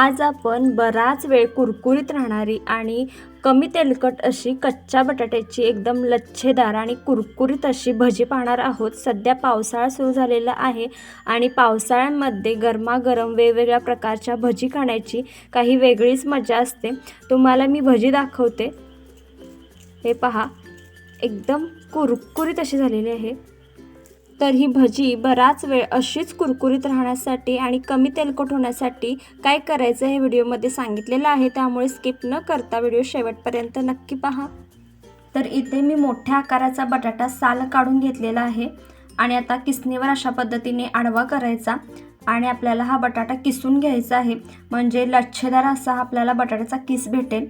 आज आपण बराच वेळ कुरकुरीत राहणारी आणि कमी तेलकट अशी कच्च्या बटाट्याची एकदम लच्छेदार आणि कुरकुरीत अशी भजी पाहणार आहोत. सध्या पावसाळा सुरू झालेला आहे आणि पावसाळ्यामध्ये गरमागरम वेगवेगळ्या प्रकारच्या भजी खाण्याची काही वेगळीच मजा असते. तुम्हाला मी भजी दाखवते. हे पहा एकदम कुरकुरीत अशी झालेली आहे. तर ही भजी बराच वेळ अशीच कुरकुरीत राहण्यासाठी आणि कमी तेलकट होण्यासाठी काय करायचं हे व्हिडिओमध्ये सांगितलेलं आहे. त्यामुळे स्किप न करता व्हिडिओ शेवटपर्यंत नक्की पहा. तर इथे मी मोठ्या आकाराचा बटाटा साल काढून घेतलेला आहे आणि आता किसणीवर अशा पद्धतीने आडवा करायचा आणि आपल्याला हा बटाटा किसून घ्यायचा आहे. म्हणजे लच्छेदार असा आपल्याला बटाट्याचा किस भेटेल.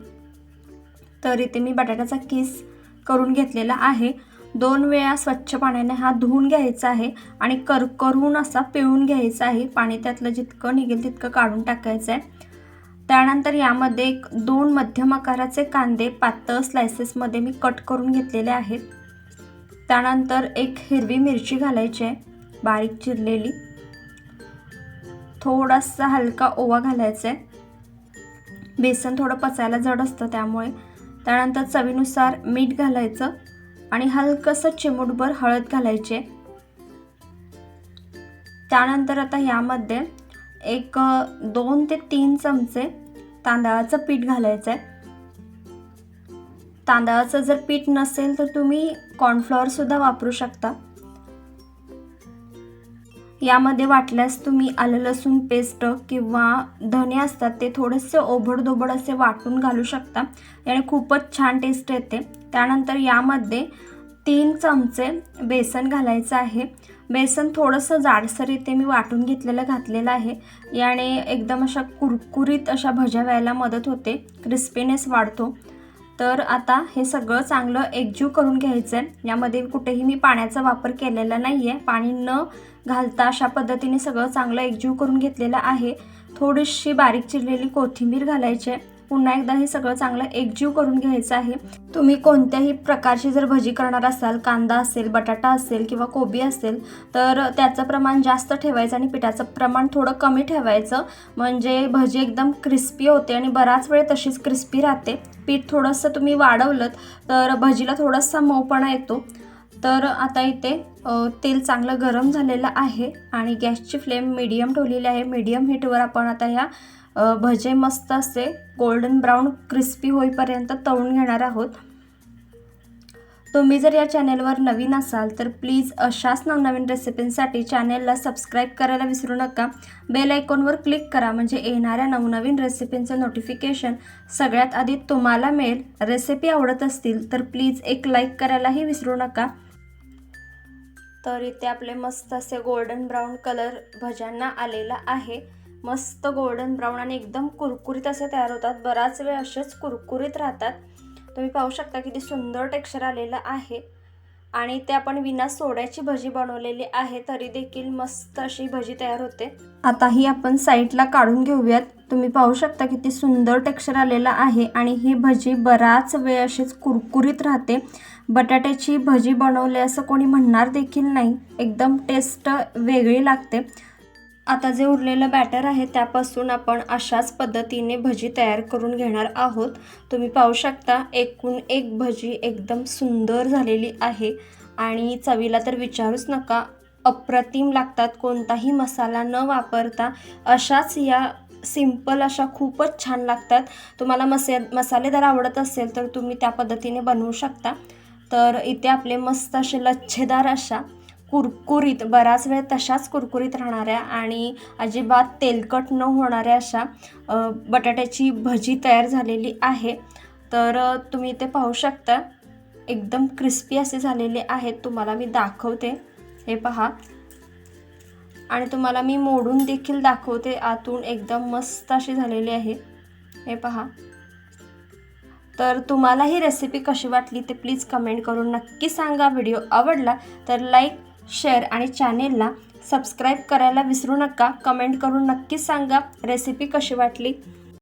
तर इथे मी बटाट्याचा किस करून घेतलेला आहे. दोन वेळा स्वच्छ पाण्याने हा धुवून घ्यायचा आहे आणि करकरून असा पिळून घ्यायचा आहे. पाणी त्यातलं जितकं निघेल तितकं काढून टाकायचं आहे त्यानंतर यामध्ये एक दोन मध्यम आकाराचे कांदे पातळ स्लायसेसमध्ये मी कट करून घेतलेले आहेत. त्यानंतर एक हिरवी मिरची घालायची आहे बारीक चिरलेली. थोडासा हलका ओवा घालायचा आहे बेसन थोडं पचायला जड असतं त्यामुळे. त्यानंतर चवीनुसार मीठ घालायचं. आणि हलकंसं चिमूटभर हळद घालायचे. त्यानंतर आता यामध्ये एक दोन ते तीन चमचे तांदळाचं पीठ घालायचं आहे तांदळाचं जर पीठ नसेल तर तुम्ही कॉर्नफ्लॉवरसुद्धा वापरू शकता. यामध्ये वाटल्यास तुम्ही आलं लसूण पेस्ट किंवा धने असतात ते थोडेसे ओबडधोबड असे वाटून घालू शकता. याने खूपच छान टेस्ट येते. त्यानंतर यामध्ये तीन चमचे बेसन घालायचं आहे. बेसन थोडंसं जाडसर इथे मी वाटून घेतलेलं घातलेलं आहे. याने एकदम अशा कुरकुरीत अशा भज्या व्हायला मदत होते. क्रिस्पीनेस वाढतो. तर आता हे सगळं चांगलं एकजीव करून घ्यायचं आहे. यामध्ये कुठेही मी पाण्याचा वापर केलेला नाही आहे पाणी न घालता अशा पद्धतीने सगळं चांगलं एकजीव करून घेतलेलं आहे. थोडीशी बारीक चिरलेली कोथिंबीर घालायची आहे. पुन्हा एकदा हे सगळं चांगलं एकजीव करून घ्यायचं आहे. तुम्ही कोणत्याही प्रकारची जर भजी करणार असाल कांदा असेल बटाटा असेल किंवा कोबी असेल तर त्याचं प्रमाण जास्त ठेवायचं आणि पिठाचं प्रमाण थोडं कमी ठेवायचं. म्हणजे भजी एकदम क्रिस्पी होते आणि बराच वेळ तशीच क्रिस्पी राहते. पीठ थोडंसं तुम्ही वाढवलं तर भजीला थोडासा मऊपणा येतो. तर आता इथे तेल चांगलं गरम झालेलं आहे आणि गॅसची फ्लेम मीडियम ठेवलेली आहे. मीडियम हीटवर आपण आता ह्या भजे मस्त असे गोल्डन ब्राऊन क्रिस्पी होईपर्यंत तळून घेणार आहोत. तुम्ही जर या चॅनेलवर नवीन असाल तर प्लीज अशाच नवनवीन रेसिपींसाठी चॅनेलला सबस्क्राईब करायला विसरू नका. बेल आयकॉनवर क्लिक करा म्हणजे येणाऱ्या नवनवीन रेसिपींचं नोटिफिकेशन सगळ्यात आधी तुम्हाला मिळेल. रेसिपी आवडत असतील तर प्लीज एक लाईक करायलाही विसरू नका. तर इथे आपले मस्त असे गोल्डन ब्राऊन कलर भज्यांना आलेला आहे. मस्त गोल्डन ब्राऊन आणि एकदम कुरकुरीत असे तयार होतात. बराच वेळ असेच कुरकुरीत राहतात. तुम्ही पाहू शकता किती सुंदर टेक्स्चर आलेलं आहे. आणि ते आपण विना सोड्याची भजी बनवलेली आहे तरी देखील मस्त अशी भजी तयार होते. आता ही आपण साईडला काढून घेऊयात. तुम्ही पाहू शकता किती सुंदर टेक्स्चर आलेलं आहे आणि ही भजी बराच वेळ अशीच कुरकुरीत राहते. बटाट्याची भजी बनवले असं कोणी म्हणणार देखील नाही. एकदम टेस्ट वेगळी लागते. आता जे उरलेलं बॅटर आहे त्यापासून आपण अशाच पद्धतीने भजी तयार करून घेणार आहोत. तुम्ही पाहू शकता एकूण एक भजी एकदम सुंदर झालेली आहे. आणि चवीला तर विचारूच नका अप्रतिम लागतात. कोणताही मसाला न वापरता अशाच या सिंपल अशा खूपच छान लागतात. तुम्हाला मसे मसालेदार आवडत असेल तर तुम्ही त्या पद्धतीने बनवू शकता. तर इथे आपले मस्त असे लच्छेदार अशा कुरकुरीत बराच वेळ तशाच कुरकुरीत राहणाऱ्या आणि अजिबात तेलकट न होणाऱ्या अशा बटाट्याची भजी तयार झालेली आहे. तर तुम्ही इथे पाहू शकता एकदम क्रिस्पी असे झालेले आहेत. तुम्हाला मी दाखवते. हे पहा. आणि तुम्हाला मी मोडून देखील दाखवते. आतून एकदम मस्त अशी झालेली आहे. हे पहा. तर तुम्हाला ही रेसिपी कशी वाटली ते प्लीज कमेंट करून नक्की सांगा. व्हिडिओ आवडला तर लाईक शेअर आणि चॅनेलला सबस्क्राईब करायला विसरू नका. कमेंट करून नक्कीच सांगा. रेसिपी कशी वाटली?